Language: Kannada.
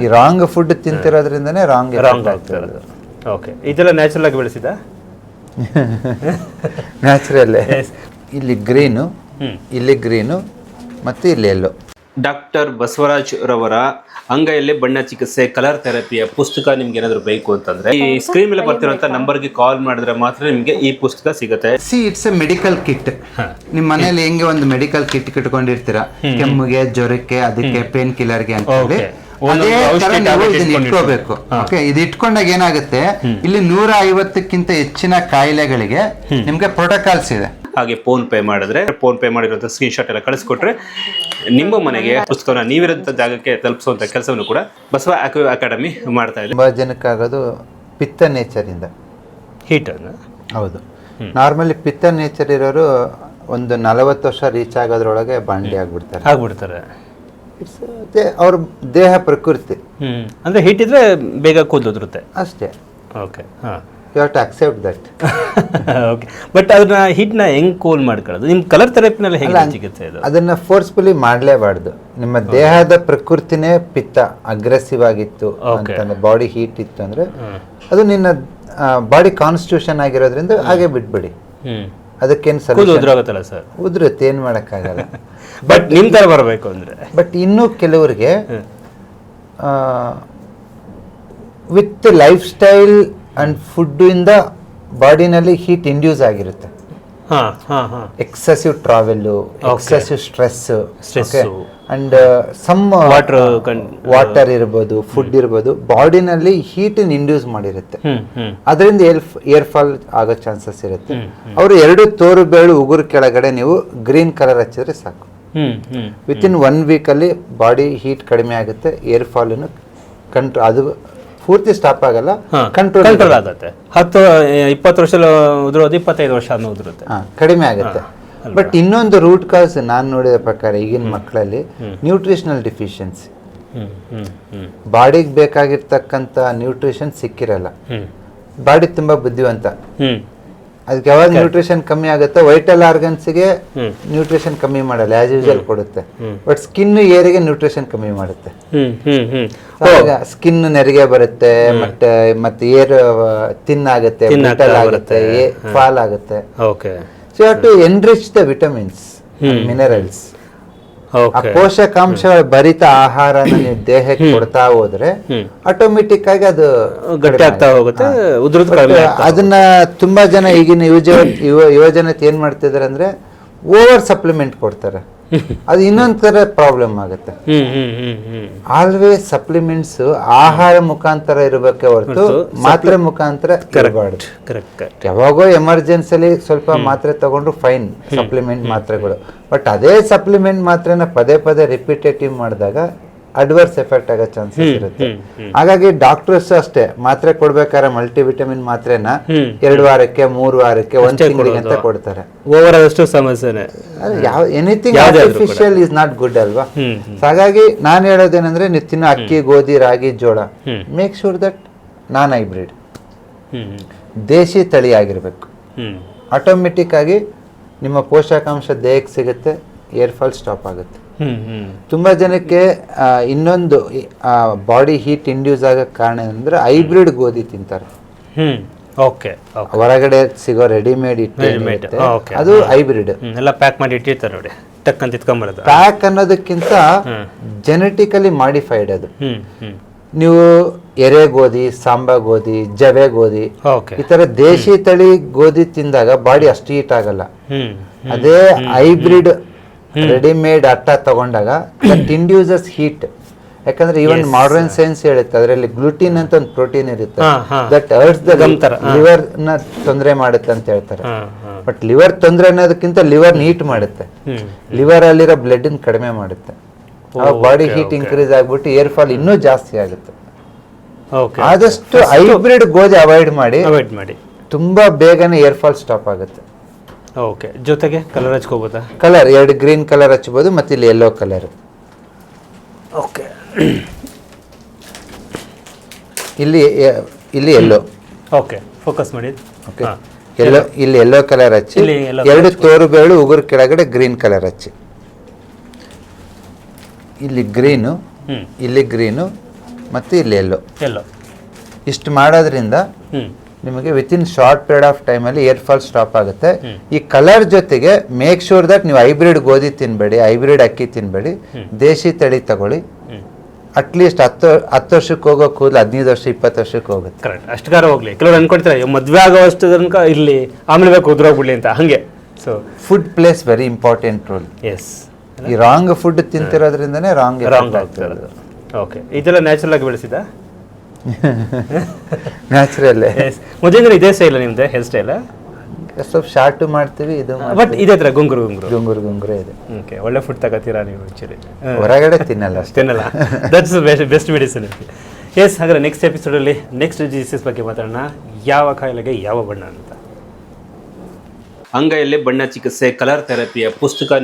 ಈ ರಾಂಗ್ ಫುಡ್ ತಿಂತಿರೋದ್ರಿಂದನೇ ರಾಂಗ್ ರಾಂಗ್ ಆಗ್ತಿರೋದು ಓಕೆ ಇದೆಲ್ಲ ನ್ಯಾಚುರಲ್ ಆಗಿ ಬೆಳೆಸಿದ ನ್ಯಾಚುರಲ್ ಇಲ್ಲಿ ಗ್ರೀನು ಇಲ್ಲಿ ಗ್ರೀನು ಮತ್ತು ಇಲ್ಲಿ ಎಲ್ಲೋ ಡಾಕ್ಟರ್ ಬಸವರಾಜ್ ರವರ ಅಂಗೈಯಲ್ಲಿ ಬಣ್ಣ ಚಿಕಿತ್ಸೆ ಕಲರ್ ಥೆರಪಿಯ ಪುಸ್ತಕ ನಿಮ್ಗೆ ಏನಾದ್ರು ಬೇಕು ಅಂತಂದ್ರೆ ಈ ಸ್ಕ್ರೀನ್ ಮೇಲೆ ಬರ್ತಿರೋಂಥ ನಂಬರ್ಗೆ ಕಾಲ್ ಮಾಡಿದ್ರೆ ಮಾತ್ರ ನಿಮ್ಗೆ ಈ ಪುಸ್ತಕ ಸಿಗುತ್ತೆ. See it's a medical kit ನಿಮ್ಮ ಮನೇಲಿ ಹೆಂಗೆ ಒಂದು ಮೆಡಿಕಲ್ ಕಿಟ್ ಇಟ್ಕೊಂಡಿರ್ತೀರಾ ಕೆಮ್ಮಿಗೆ ಜ್ವರಕ್ಕೆ ಅದಕ್ಕೆ ಪೇನ್ ಕಿಲ್ಲರ್ಗೆ ಅಂತ ಹೇಳಿ ಅದೇ ಔಷಧಿ ತರ ನೀವು ಇದನ್ನ ಇಟ್ಕೋಬೇಕು. ಓಕೆ ಇದು ಇಟ್ಕೊಂಡಾಗ ಏನಾಗುತ್ತೆ? ಇಲ್ಲಿ ನೂರ ಐವತ್ತಕ್ಕಿಂತ ಹೆಚ್ಚಿನ ಕಾಯಿಲೆಗಳಿಗೆ ನಿಮ್ಗೆ ಪ್ರೋಟೋಕಾಲ್ಸ್ ಇದೆ. ಹಾಗೆ ಫೋನ್ ಪೇ ಮಾಡಿದ್ರೆ ಫೋನ್ ಪೇ ಮಾಡಿರೋಂಥ ಸ್ಕ್ರೀನ್ ಶಾಟ್ ಎಲ್ಲ ಕಳಿಸ್ಕೊಟ್ರೆ ನಿಮ್ಮ ಮನೆಗೆ ಪುಸ್ತಕನ ನೀವಿರಂತ ಜಾಗಕ್ಕೆ ತಲುಪಿಸುವಂತ ಕೆಲಸವನ್ನು ಕೂಡ ಬಸವ ಅಕ್ಯೂ ಅಕಾಡೆಮಿ ಮಾಡ್ತಾ ಇದೆ. ತುಂಬಾ ಜನಕ್ಕಾಗೋದು ಪಿತ್ತ ನೇಚರ್ ಇಂದ. ಹೀಟ್ ಹೌದು. ನಾರ್ಮಲಿ ಪಿತ್ತ ನೇಚರ್ ಇರೋರು ಒಂದು ನಲವತ್ತು ವರ್ಷ ರೀಚ್ ಆಗೋದ್ರೊಳಗೆ ಬಾಂಡಿ ಆಗ್ಬಿಡ್ತಾರೆ. ಆಗ್ಬಿಡ್ತಾರೆ. It's, ಅದೇ ಅವ್ರ ದೇಹ ಪ್ರಕೃತಿ. ಹ್ಮ್. ಅಂದ್ರೆ ಹಿಟ್ಟಿದ್ರೆ ಇದ್ರೆ ಬೇಗ ಕೂದಲುದುರುತ್ತೆ. ಅಷ್ಟೇ. ಓಕೆ ಹಾಂ. You have to accept that okay but ಅದನ್ನ ಹೀಟ್ನ ಹೆಂಗ್ ಕೂಲ್ ಮಾಡ್ಕೊಳ್ಳೋದು? ನಿಮ್ಮ ಕಲರ್ ಥೆರಪಿನಲ್ಲಿ ಹೆಂಗೆ ಚಿಕಿತ್ಸೆ ಇದು ಅದನ್ನ ಫೋರ್ಸ್ಫುಲಿ ಮಾಡಲೇಬಾರ್ದು. ನಿಮ್ಮ ದೇಹದ ಪ್ರಕೃತಿನೇ ಪಿತ್ತ ಅಗ್ರೆಸಿವ್ ಆಗಿತ್ತು. ಅಂತಂದ್ರೆ ಬಾಡಿ ಹೀಟ್ ಇತ್ತು ಅಂದ್ರೆ ಅದು ನಿನ್ನ ಬಾಡಿ ಕಾನ್ಸ್ಟಿಟ್ಯೂಷನ್ ಆಗಿರೋದ್ರಿಂದ ಹಾಗೆ ಬಿಟ್ಬಿಡಿ. ಹ್ಮ್. ಅದಕ್ಕೇನು ಕೂದಲು ಸಲ ಉದುರಾಗುತ್ತಲ್ಲ ಸರ್. ಉದುರುತ್ತೆ ಏನು ಮಾಡೋಕ್ಕಾಗಲ್ಲ. ಬಟ್ ನಿಮ್ ತರ ಬರಬೇಕು ಅಂದ್ರೆ. ಬಟ್ ಇನ್ನೂ ಕೆಲವರಿಗೆ with lifestyle and food ಇಂದ ಬಾಡಿನಲ್ಲಿ ಹೀಟ್ ಇಂಡ್ಯೂಸ್ ಆಗಿರುತ್ತೆ. ಹಾ ಹಾ ಹಾ. Excessive travel excessive stress Stress. And some water water ಇರ್ಬೋದು ಫುಡ್ ಇರ್ಬೋದು ಬಾಡಿನಲ್ಲಿ ಹೀಟ್ ಇಂಡ್ಯೂಸ್ ಮಾಡಿರುತ್ತೆ. ಅದರಿಂದ ಏರ್ ಫಾಲ್ ಆಗೋ ಚಾನ್ಸಸ್ ಇರುತ್ತೆ. ಅವರು ಎರಡು ತೋರು ಬೇಳು ಉಗುರು ಕೆಳಗಡೆ ನೀವು ಗ್ರೀನ್ ಕಲರ್ ಹಚ್ಚಿದ್ರೆ ಸಾಕು. ವಿತ್ ಇನ್ ಒನ್ ಅಲ್ಲಿ ಬಾಡಿ ಹೀಟ್ ಕಡಿಮೆ ಆಗುತ್ತೆ ಏರ್ ಫಾಲ್ ಕಂಟ್ರೋ ಅದು ಪೂರ್ತಿ ಸ್ಟಾಪ್ ಆಗಲ್ಲ ಕಂಟ್ರೋಲ್ ಕಂಟ್ರೋಲ್ ಆಗುತ್ತೆ. ಹತ್ತು ಇಪ್ಪತ್ತು ವರ್ಷ ಉದುರೋದು ಇಪ್ಪತ್ತೈದು ವರ್ಷ ಅನ್ನೋ ಉದುರುತ್ತೆ ಕಡಿಮೆ ಆಗುತ್ತೆ. ಬಟ್ ಇನ್ನೊಂದು ರೂಟ್ ಕಾಸ್ ನಾನು ನೋಡಿದ ಪ್ರಕಾರ ಈಗಿನ ಮಕ್ಕಳಲ್ಲಿ ನ್ಯೂಟ್ರಿಷನಲ್ ಡಿಫಿಷಿಯನ್ಸಿ ಬಾಡಿಗೆ ಬೇಕಾಗಿರ್ತಕ್ಕಂಥ ನ್ಯೂಟ್ರಿಷನ್ ಸಿಕ್ಕಿರಲ್ಲ. ಬಾಡಿ ತುಂಬಾ ಬುದ್ಧಿವಂತ. ಅದಕ್ಕೆ ಯಾವಾಗ ನ್ಯೂಟ್ರಿಷನ್ ಕಮ್ಮಿ ಆಗುತ್ತೆ ವೈಟಲ್ ಆರ್ಗನ್ಸ್ಗೆ. ನ್ಯೂಟ್ರಿಷನ್ ಕಮ್ಮಿ ಮಾಡಲ್ಲ ಆಸ್ ಯೂಶಲ್ ಕೊಡುತ್ತೆ. ಬಟ್ ಸ್ಕಿನ್ ಏರಿಗೆ ನ್ಯೂಟ್ರಿಷನ್ ಕಮ್ಮಿ ಮಾಡುತ್ತೆ. ಸ್ಕಿನ್ ನೆರಿಗೆ ಬರುತ್ತೆ ಮತ್ತೆ ಮತ್ತೆ ಏರ್ ತಿನ್ ಆಗುತ್ತೆ ಫಾಲ್ ಆಗುತ್ತೆ so you to enrich the vitamins minerals ಆ ಓಕೆ ಪೋಷಕಾಂಶಗಳ ಭರಿತ ಆಹಾರ ನೀವು ದೇಹಕ್ಕೆ ಕೊಡ್ತಾ ಹೋದ್ರೆ ಆಟೋಮೆಟಿಕ್ ಆಗಿ ಅದು ಗಟ್ಟಿ ಹೋಗುತ್ತೆ ಅದನ್ನ ತುಂಬಾ ಜನ ಈಗಿನ ಯುವ ಯುವ ಯುವಜನತೆ ಏನ್ ಮಾಡ್ತಿದಾರೆ ಅಂದ್ರೆ ಓವರ್ ಸಪ್ಲಿಮೆಂಟ್ ಕೊಡ್ತಾರೆ. ಅದು ಇನ್ನೊಂದ್ ತರ ಪ್ರಾಬ್ಲಮ್ ಆಗುತ್ತೆ ಆಲ್ವೇ ಆಲ್ವೇಸ್ ಸಪ್ಲಿಮೆಂಟ್ಸ್ ಆಹಾರ ಮುಖಾಂತರ ಇರಬೇಕೆ ಹೊರತು ಮಾತ್ರೆ ಮುಖಾಂತರ ಇರಬಾರ್ದು. ಯಾವಾಗೋ ಎಮರ್ಜೆನ್ಸಿಯಲ್ಲಿ ಸ್ವಲ್ಪ ಮಾತ್ರೆ ತಗೊಂಡ್ರು ಫೈನ್ ಸಪ್ಲಿಮೆಂಟ್ ಮಾತ್ರೆಗಳು. ಬಟ್ ಅದೇ ಸಪ್ಲಿಮೆಂಟ್ ಮಾತ್ರೆನ ಪದೇ ಪದೇ ರಿಪಿಟೇಟಿವ್ ಮಾಡಿದಾಗ ಅಡ್ವರ್ಸ್ ಎಫೆಕ್ಟ್ ಆಗೋ ಚಾನ್ಸಸ್ ಇರುತ್ತೆ. ಹಾಗಾಗಿ ಡಾಕ್ಟರ್ಸ್ ಅಷ್ಟೇ ಮಾತ್ರೆ ಕೊಡ್ಬೇಕಾದ್ರೆ ಮಲ್ಟಿವಿಟಮಿನ್ ಮಾತ್ರೆನ. ಎರಡು ವಾರಕ್ಕೆ ಮೂರು ವಾರಕ್ಕೆ ಒಂದ್ ತಿಂಗಳಿಗೆ ಅಂತ ಕೊಡ್ತಾರೆ. ಓವರ್ ಆದಷ್ಟು ಸಮಸ್ಯೆನೆ. ಯಾವ anything artificial is not good ಅಲ್ವಾ? ಹಾಗಾಗಿ ನಾನು ಹೇಳೋದೇನಂದ್ರೆ ನೀವು ತಿನ್ನೋ ಅಕ್ಕಿ ಗೋಧಿ ರಾಗಿ ಜೋಳ. Make sure that non hybrid ದೇಶಿ ತಳಿ ಆಗಿರ್ಬೇಕು. ಆಟೋಮೆಟಿಕ್ ಆಗಿ ನಿಮ್ಮ ಪೋಷಕಾಂಶ ದೇಹಕ್ಕೆ ಸಿಗುತ್ತೆ ಏರ್ಫಾಲ್ ಸ್ಟಾಪ್ ಆಗುತ್ತೆ. ತುಂಬ ಜನಕ್ಕೆ ಇನ್ನೊಂದು ಬಾಡಿ ಹೀಟ್ ಇಂಡ್ಯೂಸ್ ಆಗ ಕಾರಣ ಏನಂದ್ರೆ ಹೈಬ್ರಿಡ್ ಗೋಧಿ ತಿಂತಾರೆ. ಓಕೆ ಹೊರಗಡೆ ಸಿಗೋ ರೆಡಿಮೇಡ್ ಇಟ್ಟು ಅದು ಹೈಬ್ರಿಡ್ ಎಲ್ಲ ಪ್ಯಾಕ್ ಮಾಡಿ ಇಟ್ಟಿರ್ತಾರೆ ನೋಡಿ ಪ್ಯಾಕ್ ಅನ್ನೋದಕ್ಕಿಂತ ಜೆನೆಟಿಕಲಿ ಮಾಡಿಫೈಡ್ ಅದು. ನೀವು ಎರೆ ಗೋಧಿ ಸಾಂಬಾ ಗೋಧಿ ಜವೆ ಗೋಧಿ ಈ ತರ ದೇಶಿ ತಳಿ ಗೋಧಿ ತಿಂದಾಗ ಬಾಡಿ ಅಷ್ಟು ಹೀಟ್ ಆಗಲ್ಲ. ಅದೇ ಹೈಬ್ರಿಡ್ ರೆಡಿಮೇಡ್ ಅಟ್ಟ ತಗೊಂಡಾಗ ದಟ್ ಇಂಡ್ಯೂಸಸ್ ಹೀಟ್. ಯಾಕಂದ್ರೆ ಈವನ್ ಮಾಡರ್ನ್ ಸೈನ್ಸ್ ಹೇಳುತ್ತೆ ಅದರಲ್ಲಿ ಗ್ಲೂಟಿನ್ ಅಂತ ಒಂದು ಪ್ರೋಟೀನ್ ಇರುತ್ತೆ. ದಟ್ ಅರ್ಟ್ಸ್ ದ ಲಿವರ್ನ ತೊಂದರೆ ಮಾಡುತ್ತೆ ಅಂತ ಹೇಳ್ತಾರೆ. ಬಟ್ ಲಿವರ್ ತೊಂದರೆ ಅನ್ನೋದಕ್ಕಿಂತ ಲಿವರ್ ಹೀಟ್ ಮಾಡುತ್ತೆ. ಲಿವರ್ ಅಲ್ಲಿರೋ ಬ್ಲಡ್ ಕಡಿಮೆ ಮಾಡುತ್ತೆ. ಬಾಡಿ ಹೀಟ್ ಇನ್ಕ್ರೀಸ್ ಆಗ್ಬಿಟ್ಟು ಏರ್ ಫಾಲ್ ಇನ್ನೂ ಜಾಸ್ತಿ ಆಗುತ್ತೆ. ಓಕೆ ಆದಷ್ಟು ಹೈಬ್ರಿಡ್ ಗೋಧಿ ಅವಾಯ್ಡ್ ಮಾಡಿ ಅವಾಯ್ಡ್ ಮಾಡಿ. ತುಂಬಾ ಬೇಗನೆ ಏರ್ ಫಾಲ್ ಸ್ಟಾಪ್ ಆಗುತ್ತೆ. ಓಕೆ ಜೊತೆಗೆ ಕಲರ್ ಹಚ್ಕೋಬೋದಾ? ಕಲರ್ ಎರಡು ಗ್ರೀನ್ ಕಲರ್ ಹಚ್ಬೋದು ಮತ್ತು ಇಲ್ಲಿ ಯೆಲ್ಲೋ ಕಲರ್ ಓಕೆ ಇಲ್ಲಿ ಇಲ್ಲಿ ಎಲ್ಲೋ ಓಕೆ ಫೋಕಸ್ ಮಾಡಿ. ಓಕೆ ಎಲ್ಲೋ ಇಲ್ಲಿ ಎಲ್ಲೋ ಕಲರ್ ಹಚ್ಚಿ ಇಲ್ಲಿ ಎರಡು ತೋರು ಬೇಳು ಉಗುರು ಕೆಳಗಡೆ ಗ್ರೀನ್ ಕಲರ್ ಹಚ್ಚಿ. ಇಲ್ಲಿ ಗ್ರೀನು ಇಲ್ಲಿ ಗ್ರೀನು ಮತ್ತು ಇಲ್ಲಿ ಎಲ್ಲೋ ಎಲ್ಲೋ ಇಷ್ಟು ಮಾಡೋದ್ರಿಂದ ನಿಮಗೆ ಇನ್ ಶಾರ್ಟ್ ಪೀರಿಯಡ್ ಆಫ್ ಟೈಮಲ್ಲಿ ಏರ್ ಫಾಲ್ ಸ್ಟಾಪ್ ಆಗುತ್ತೆ. ಈ ಕಲರ್ ಜೊತೆಗೆ ಮೇಕ್ ಶೂರ್ ದಟ್ ನೀವು ಹೈಬ್ರಿಡ್ ಗೋಧಿ ತಿನ್ಬೇಡಿ ಹೈಬ್ರಿಡ್ ಅಕ್ಕಿ ತಿನ್ಬೇಡಿ ದೇಶಿ ತಳಿ ತಗೊಳ್ಳಿ. ಅಟ್ಲೀಸ್ಟ್ ಹತ್ತು ಹತ್ತು ವರ್ಷಕ್ಕೆ ಹೋಗೋ ಕೂದಲು ಹದಿನೈದು ವರ್ಷ ಇಪ್ಪತ್ತು ವರ್ಷಕ್ಕೆ ಹೋಗುತ್ತೆ. ಕರೆಕ್ಟ್ ಅಷ್ಟುಗಾರ ಹೋಗ್ಲಿ. ಕೆಲವರು ಅನ್ಕೊಳ್ತಾರೆ ಮದುವೆ ಮದ್ವೆ ಆಗೋಷ್ಟು ತನಕ ಇಲ್ಲಿ ಆಮೇಲೆ ಬೇಕು ಉದ್ರೋಗ್ಬಿಡ್ಲಿ ಅಂತ. ಹಾಗೆ. So food plays very important role yes ಈ ರಾಂಗ್ ಫುಡ್ ತಿಂತಿರೋದ್ರಿಂದನೇ ರಾಂಗ್ ರಾಂಗ್ ಆಗ್ತಿರೋದು ಓಕೆ ಇದೆಲ್ಲ ನ್ಯಾಚುರಲ್ ಆಗಿ ಬೆಳೆಸಿದ ನ್ಯಾಚುರಲ್ ಮೊದಲಿಂದ ಇದೇ ಸ್ಟೈಲ್ ನಿಮ್ದು ಹೇರ್ ಸ್ಟೈಲ್ ಸ್ವಲ್ಪ ಶಾರ್ಟ್ ಮಾಡ್ತೀವಿ ಇದು ಬಟ್ ಇದೇ ಥರ ಗುಂಗುರು ಗುಂಗುರು. ಗುಂಗುರು ಗುಂಗುರು ಇದೆ. ಓಕೆ ಒಳ್ಳೆ ಫುಡ್ ತಗೋತೀರಾ ನೀವು ಆ್ಯಕ್ಚುಲಿ ಹೊರಗಡೆ ತಿನ್ನಲ್ಲ ತಿನ್ನಲ್ಲ. ಅಷ್ಟೇನಲ್ಲ that's best best medicine yes ಹಾಗಾದ್ರೆ ನೆಕ್ಸ್ಟ್ ಎಪಿಸೋಡಲ್ಲಿ ನೆಕ್ಸ್ಟ್ ಡಿಸೀಸ್ ಬಗ್ಗೆ ಮಾತಾಡೋಣ. ಯಾವ ಕಾಯಿಲೆಗೆ ಯಾವ ಬಣ್ಣ ಅಂತ. ಅಂಗೈಯಲ್ಲಿ ಬಣ್ಣ ಚಿಕಿತ್ಸೆ ಕಲರ್ ಥೆರಪಿಯ ಪುಸ್ತಕ